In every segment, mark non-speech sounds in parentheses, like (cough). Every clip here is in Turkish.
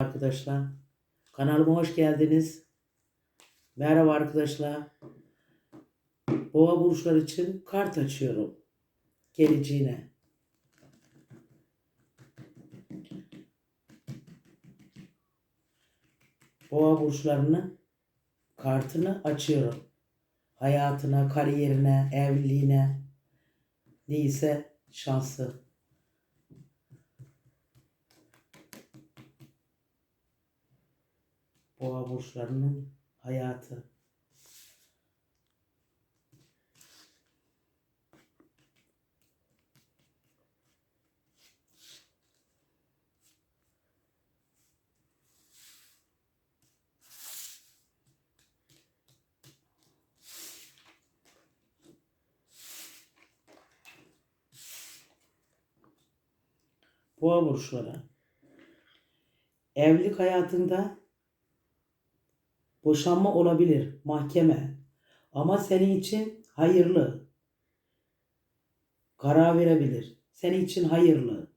arkadaşlar. Kanalıma hoş geldiniz. Merhaba arkadaşlar. Boğa burçlar için kart açıyorum. Geleceğine. Boğa burçlarının kartını açıyorum. Hayatına, kariyerine, evliliğine neyse şansı. Boğa burçlarının hayatı. Boğa burçları. Evlilik hayatında boşanma olabilir, mahkeme. Ama senin için hayırlı. Karar verebilir. Senin için hayırlı.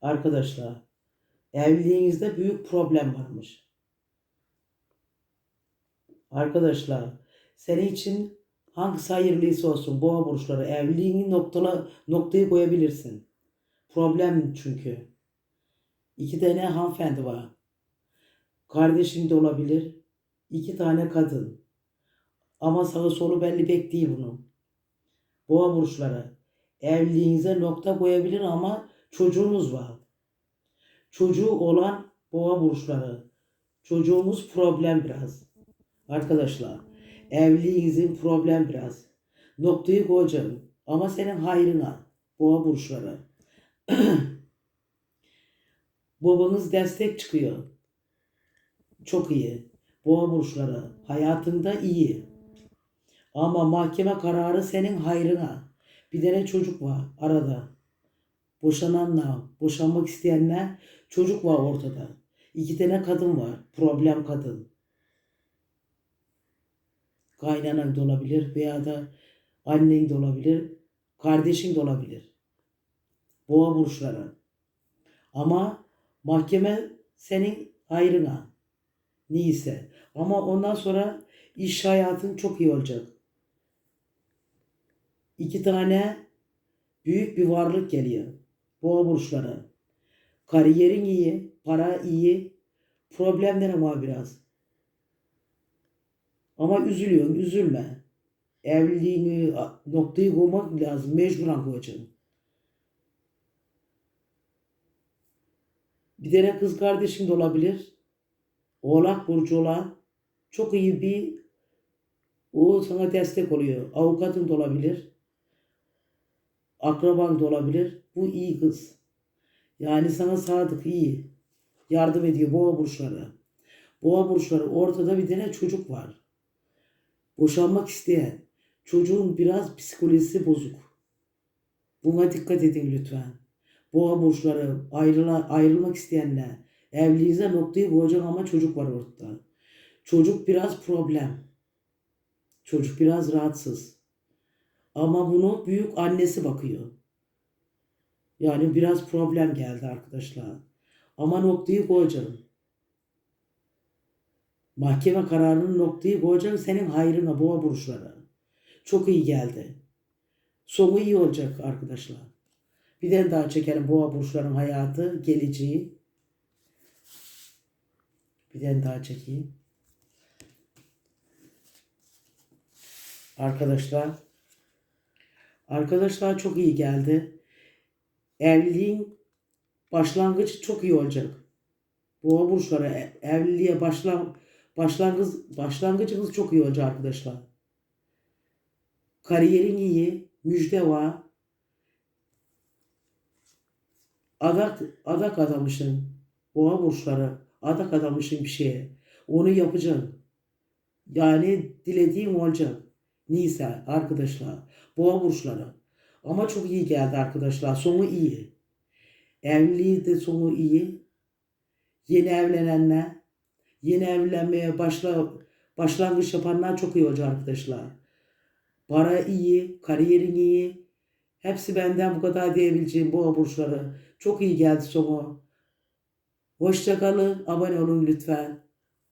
Arkadaşlar, evliliğinizde büyük problem varmış. Arkadaşlar, senin için hangisi hayırlıysa olsun boğa burçları evliliğini noktala, noktayı koyabilirsin. Problem çünkü. İki tane hanımefendi var. Kardeşin de olabilir. İki tane kadın. Ama sağı solu belli pek değil bunun. Boğa burçları. Evliliğinize nokta koyabilir ama çocuğunuz var. Çocuğu olan boğa burçları. Çocuğumuz problem biraz. Arkadaşlar. Evliliğinizin problem biraz. Noktayı koyacağım. Ama senin hayrına. Boğa burçları. (clears throat) Babanız destek çıkıyor. Çok iyi. Boğa burçları hayatında iyi. Ama mahkeme kararı senin hayrına. Bir tane çocuk var arada. Boşananla, boşanmak isteyenle çocuk var ortada. İki tane kadın var. Problem kadın. Kaynanan da olabilir veya da annen de olabilir. Kardeşin de olabilir. Boğa burçları. Ama mahkeme senin hayrına. Neyse. Ama ondan sonra iş hayatın çok iyi olacak. İki tane büyük bir varlık geliyor. Boğa burçları. Kariyerin iyi, para iyi. Problemlerin var biraz. Ama üzülüyorsun, üzülme. Evliliğini noktayı koymak lazım. Mecburen koyacaksın. Bir tane kız kardeşin de olabilir. Oğlak burcu olan çok iyi bir o sana destek oluyor. Avukatın da olabilir. Akraban da olabilir. Bu iyi kız. Yani sana sadık iyi. Yardım ediyor boğa burçları. Boğa burçları ortada bir tane çocuk var. Boşanmak isteyen. Çocuğun biraz psikolojisi bozuk. Buna dikkat edin lütfen. Boğa burçları ayrıla, ayrılmak isteyenler. Evliliğinize noktayı koyacak ama çocuk var ortada. Çocuk biraz problem. Çocuk biraz rahatsız. Ama bunu büyük annesi bakıyor. Yani biraz problem geldi arkadaşlar. Ama noktayı koyacağım. Mahkeme kararının noktayı koyacağım senin hayrına boğa burçları. Çok iyi geldi. Sonu iyi olacak arkadaşlar. Bir de daha çekelim boğa burçların hayatı, geleceği. Bir tane daha çekeyim. Arkadaşlar. Arkadaşlar çok iyi geldi. Evliliğin başlangıcı çok iyi olacak. Boğa burçları e- evliliğe başlan başlangıç başlangıcınız çok iyi olacak arkadaşlar. Kariyerin iyi, müjde var. Adak adak adamışsın. Boğa burçları adak adamışsın bir şeye. Onu yapacaksın. Yani dilediğin olacak. Neyse arkadaşlar. Boğa burçları. Ama çok iyi geldi arkadaşlar. Sonu iyi. Evliliği de sonu iyi. Yeni evlenenler, yeni evlenmeye başla, başlangıç yapanlar çok iyi olacak arkadaşlar. Para iyi, kariyerin iyi. Hepsi benden bu kadar diyebileceğim boğa burçları. Çok iyi geldi sonu. Hoşça kalın. Abone olun lütfen.